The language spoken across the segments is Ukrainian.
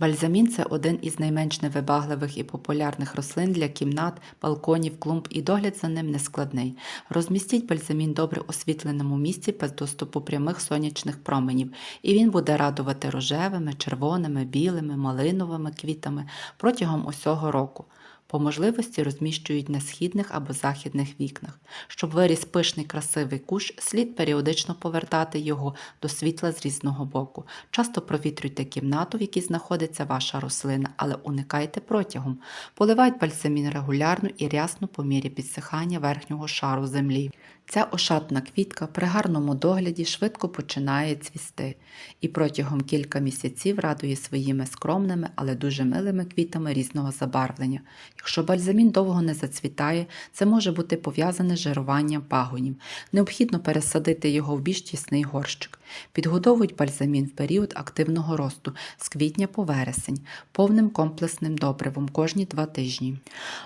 Бальзамін це один із найменш невибагливих і популярних рослин для кімнат, балконів, клумб і догляд за ним нескладний. Розмістіть бальзамін добре освітленому місці без доступу прямих сонячних променів, і він буде радувати рожевими, червоними, білими, малиновими квітами протягом усього року. По можливості розміщують на східних або західних вікнах. Щоб виріс пишний красивий кущ, слід періодично повертати його до світла з різного боку. Часто провітрюйте кімнату, в якій знаходиться ваша рослина, але уникайте протягом. Поливайте бальзамін регулярно і рясно по мірі підсихання верхнього шару землі. Ця ошатна квітка при гарному догляді швидко починає цвісти і протягом кілька місяців радує своїми скромними, але дуже милими квітами різного забарвлення. Якщо бальзамін довго не зацвітає, це може бути пов'язане з жируванням пагонів. Необхідно пересадити його в більш тісний горщик. Підгодовують бальзамін в період активного росту з квітня по вересень, повним комплексним добривом кожні два тижні.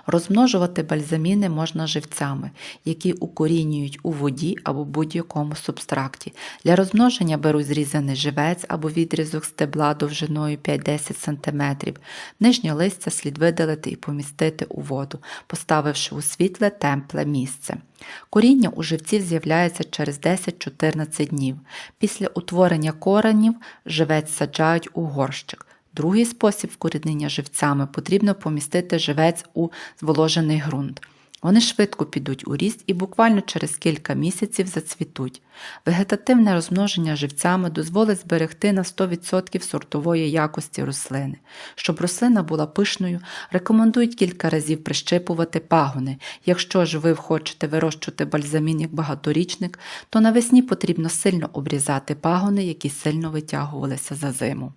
Розмножувати бальзаміни можна живцями, які укорінюють у воді або будь-якому субстракті. Для розмноження беруть зрізаний живець або відрізок стебла довжиною 5-10 см. Нижнє листя слід видалити і помістити у воду, поставивши у світле темпле місце. Коріння у живців з'являється через 10-14 днів. Після утворення коренів живець саджають у горщик. Другий спосіб вкорінення живцями потрібно помістити живець у зволожений ґрунт. Вони швидко підуть у ріст і буквально через кілька місяців зацвітуть. Вегетативне розмноження живцями дозволить зберегти на 100% сортової якості рослини. Щоб рослина була пишною, рекомендують кілька разів прищипувати пагони. Якщо ж ви хочете вирощувати бальзамін як багаторічник, то навесні потрібно сильно обрізати пагони, які сильно витягувалися за зиму.